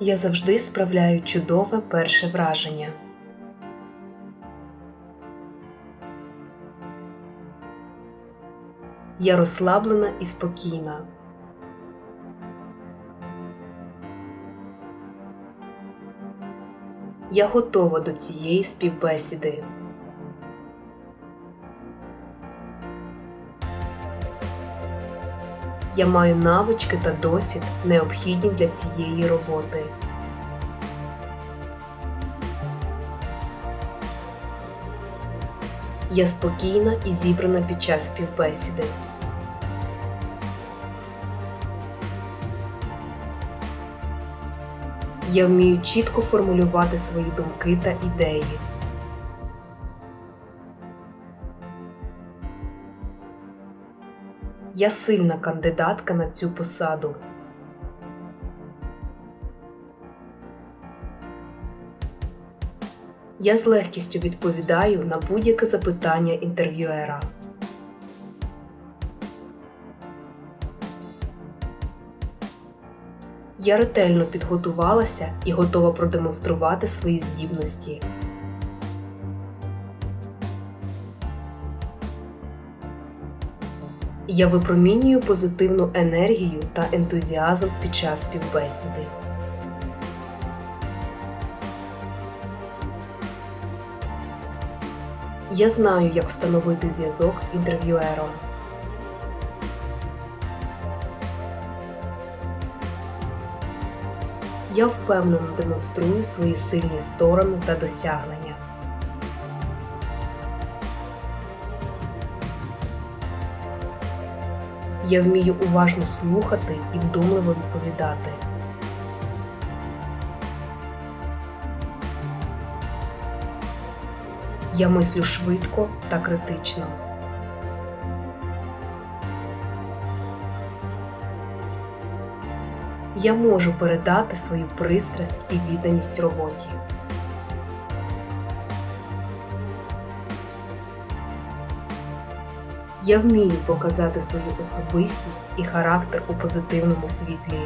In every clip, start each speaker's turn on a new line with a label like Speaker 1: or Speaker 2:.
Speaker 1: Я завжди справляю чудове перше враження. Я розслаблена і спокійна. Я готова до цієї співбесіди. Я маю навички та досвід, необхідні для цієї роботи. Я спокійна і зібрана під час співбесіди. Я вмію чітко формулювати свої думки та ідеї. Я сильна кандидатка на цю посаду. Я з легкістю відповідаю на будь-яке запитання інтерв'юера. Я ретельно підготувалася і готова продемонструвати свої здібності. Я випромінюю позитивну енергію та ентузіазм під час співбесіди. Я знаю, як встановити зв'язок з інтерв'юером. Я впевнено демонструю свої сильні сторони та досягнення. Я вмію уважно слухати і вдумливо відповідати. Я мислю швидко та критично. Я можу передати свою пристрасть і відданість роботі. Я вмію показати свою особистість і характер у позитивному світлі.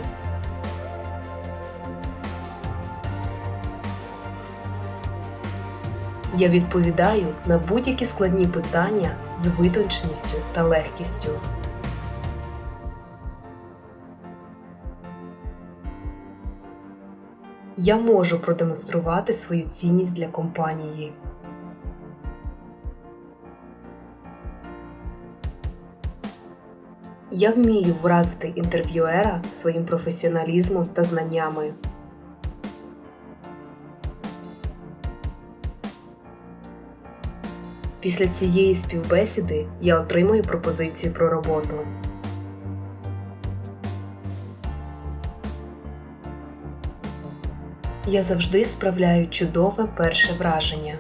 Speaker 1: Я відповідаю на будь-які складні питання з витонченістю та легкістю. Я можу продемонструвати свою цінність для компанії. Я вмію вразити інтерв'юера своїм професіоналізмом та знаннями. Після цієї співбесіди я отримую пропозицію про роботу. Я завжди справляю чудове перше враження.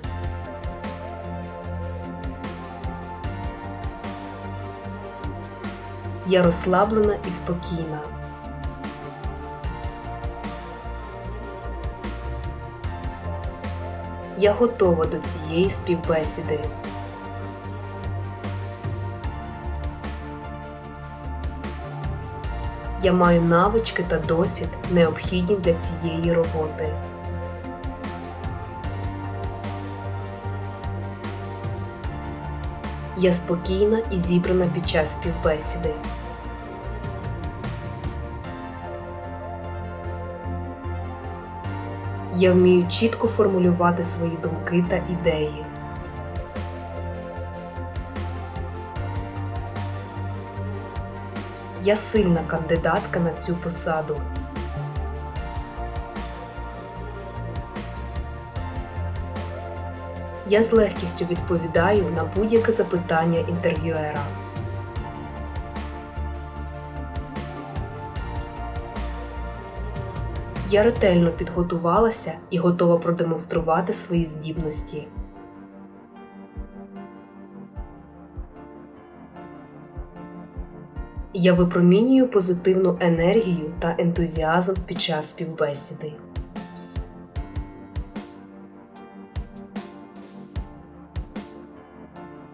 Speaker 1: Я розслаблена і спокійна. Я готова до цієї співбесіди. Я маю навички та досвід, необхідні для цієї роботи. Я спокійна і зібрана під час співбесіди. Я вмію чітко формулювати свої думки та ідеї. Я сильна кандидатка на цю посаду. Я з легкістю відповідаю на будь-яке запитання інтерв'юера. Я ретельно підготувалася і готова продемонструвати свої здібності. Я випромінюю позитивну енергію та ентузіазм під час співбесіди.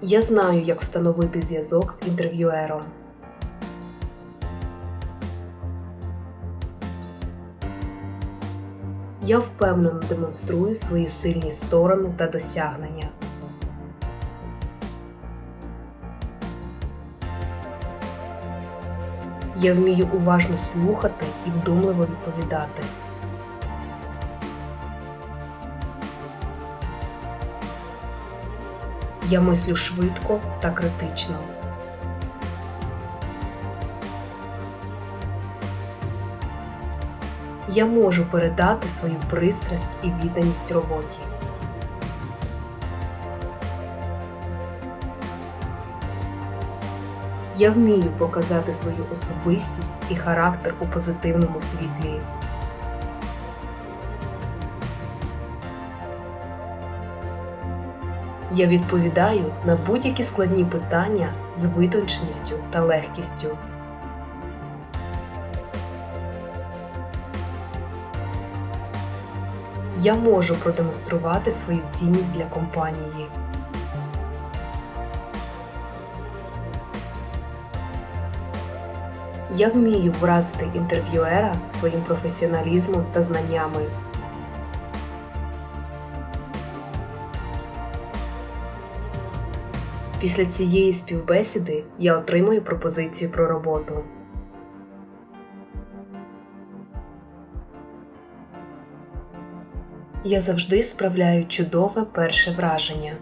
Speaker 1: Я знаю, як встановити зв'язок з інтерв'юером. Я впевнено демонструю свої сильні сторони та досягнення. Я вмію уважно слухати і вдумливо відповідати. Я мислю швидко та критично. Я можу передати свою пристрасть і відданість роботі. Я вмію показати свою особистість і характер у позитивному світлі. Я відповідаю на будь-які складні питання з витонченістю та легкістю. Я можу продемонструвати свою цінність для компанії. Я вмію вразити інтерв'юера своїм професіоналізмом та знаннями. Після цієї співбесіди я отримую пропозицію про роботу. Я завжди справляю чудове перше враження.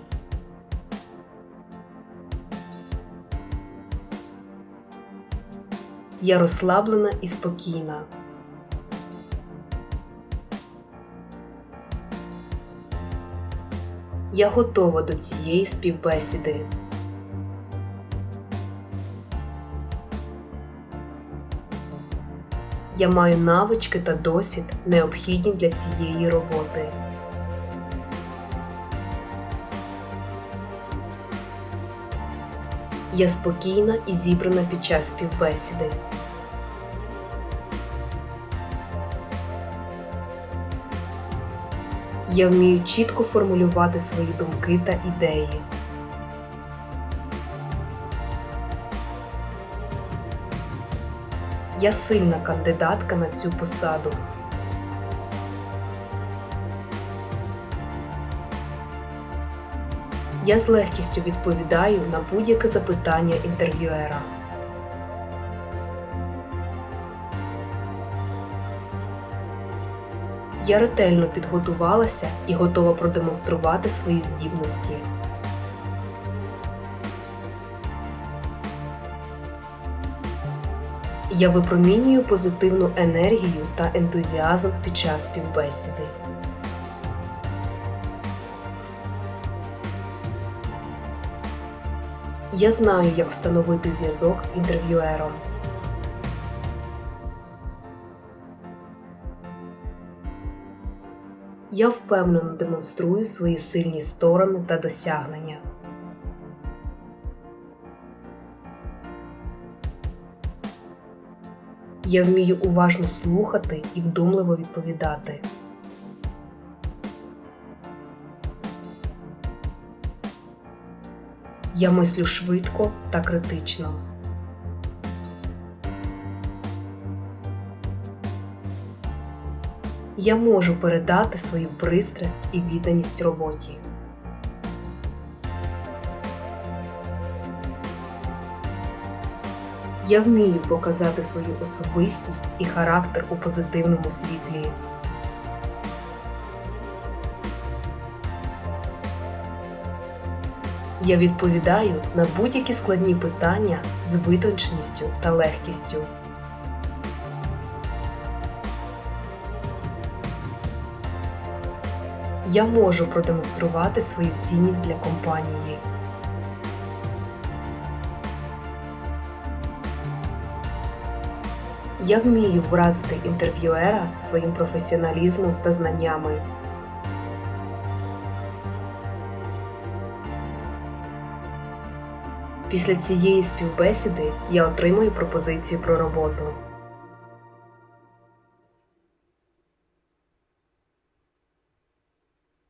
Speaker 1: Я розслаблена і спокійна. Я готова до цієї співбесіди. Я маю навички та досвід, необхідні для цієї роботи. Я спокійна і зібрана під час співбесіди. Я вмію чітко формулювати свої думки та ідеї. Я сильна кандидатка на цю посаду. Я з легкістю відповідаю на будь-яке запитання інтерв'юера. Я ретельно підготувалася і готова продемонструвати свої здібності. Я випромінюю позитивну енергію та ентузіазм під час співбесіди. Я знаю, як встановити зв'язок з інтерв'юером. Я впевнено демонструю свої сильні сторони та досягнення. Я вмію уважно слухати і вдумливо відповідати. Я мислю швидко та критично. Я можу передати свою пристрасть і відданість роботі. Я вмію показати свою особистість і характер у позитивному світлі. Я відповідаю на будь-які складні питання з витонченістю та легкістю. Я можу продемонструвати свою цінність для компанії. Я вмію вразити інтерв'юера своїм професіоналізмом та знаннями. Після цієї співбесіди я отримую пропозицію про роботу.